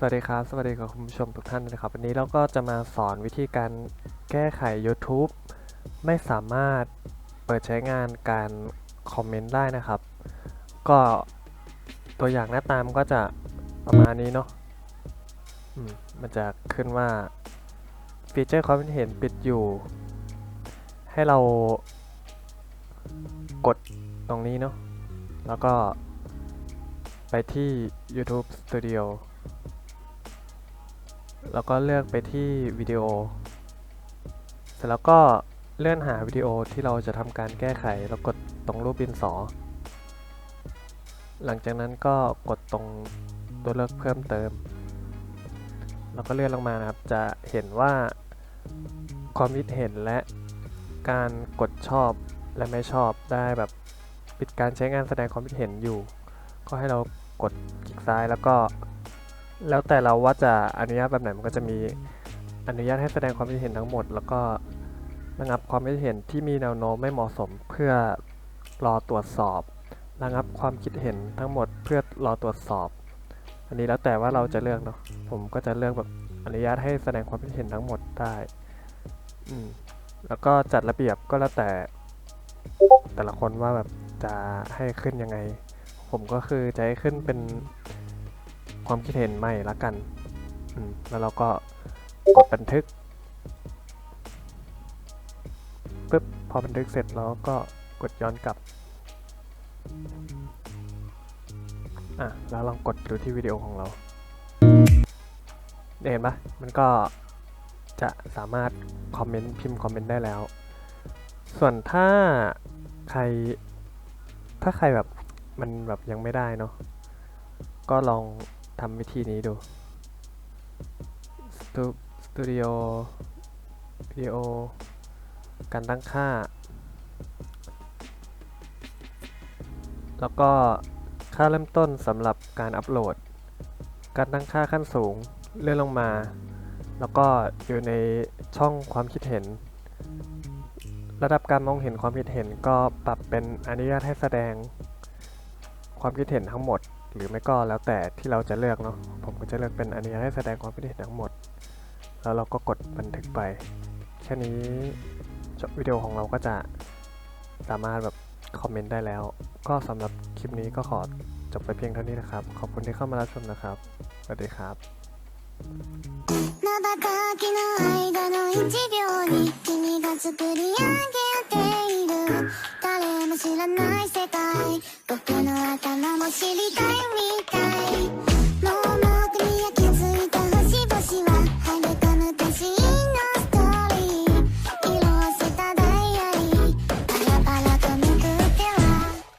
สวัสดีครับ สวัสดีกับคุณผู้ชมทุกท่านนะครับ วันนี้เราก็จะมาสอนวิธีการแก้ไข YouTube ไม่สามารถเปิดใช้งานการคอมเมนต์ได้นะครับ ก็ตัวอย่างหน้าตามนก็จะประมาณนี้เนาะมมันจะขึ้นว่าฟีเจอร์ความเห็นปิดอยู่ ให้เรากดตรงนี้เนาะแล้วก็ไปที่ YouTube Studio แล้วก็เลือกไปที่วิดีโอ เสร็จแล้วก็เลื่อนหาวิดีโอที่เราจะทำการแก้ไข แล้วกดตรงรูปดินสอ หลังจากนั้นก็กดตรงตัวเลือกเพิ่มเติม แล้วก็เลื่อนลงมานะครับ จะเห็นว่าความคิดเห็นและการกดชอบและไม่ชอบได้แบบปิดการใช้งานแสดงความคิดเห็นอยู่ ก็ให้เรากดคลิกซ้ายแล้วก็ แล้วแต่เราว่าจะอนุญาตแบบไหนมันก็จะมีอนุญาตให้แสดงความคิดเห็นทั้งหมด แล้วก็ระงับความคิดเห็นที่มีแนวโน้มไม่เหมาะสมเพื่อรอตรวจสอบ ระงับความคิดเห็นทั้งหมดเพื่อรอตรวจสอบ อันนี้แล้วแต่ว่าเราจะเลือกเนาะผมก็จะเลือกแบบอนุญาตให้แสดงความคิดเห็นทั้งหมดได้อืมแล้วก็จัดระเบียบก็แล้วแต่ แต่ละคนว่าแบบจะให้ขึ้นยังไง ผมก็คือจะให้ขึ้นเป็น ความคิดเห็นใหม่ละกัน แล้วเราก็กดบันทึกปึ๊บพอบันทึกเสร็จเราก็กดย้อนกลับ อะ แล้วลองกดดูที่วิดีโอของเรา เห็นปะมันก็จะสามารถคอมเมนต์พิมพ์คอมเมนต์ได้แล้ว ส่วนถ้าใคร ถ้าใครแบบมันแบบยังไม่ได้เนาะ ก็ลอง ทำวิธีนี้ดู สตูดิโอวิดีโอ การตั้งค่า แล้วก็ค่าเริ่มต้นสำหรับการอัปโหลด การตั้งค่าขั้นสูงเลื่อนลงมา แล้วก็อยู่ในช่องความคิดเห็น ระดับการมองเห็นความคิดเห็นก็ปรับเป็นอนุญาตให้แสดงความคิดเห็นทั้งหมด หรือไม่ก็แล้วแต่ที่เราจะเลือกเนาะผมก็จะเลือกเป็นอันนี้ให้แสดงความคิดเห็นทั้งหมด แล้วเราก็กดบันทึกไป แค่นี้วิดีโอของเราก็จะสามารถแบบคอมเมนต์ได้แล้ว ก็สำหรับคลิปนี้ก็ขอจบไปเพียงเท่านี้นะครับ ขอบคุณที่เข้ามารับชมนะครับ สวัสดีครับ誰も知らない世界僕の頭も知りたいみたい。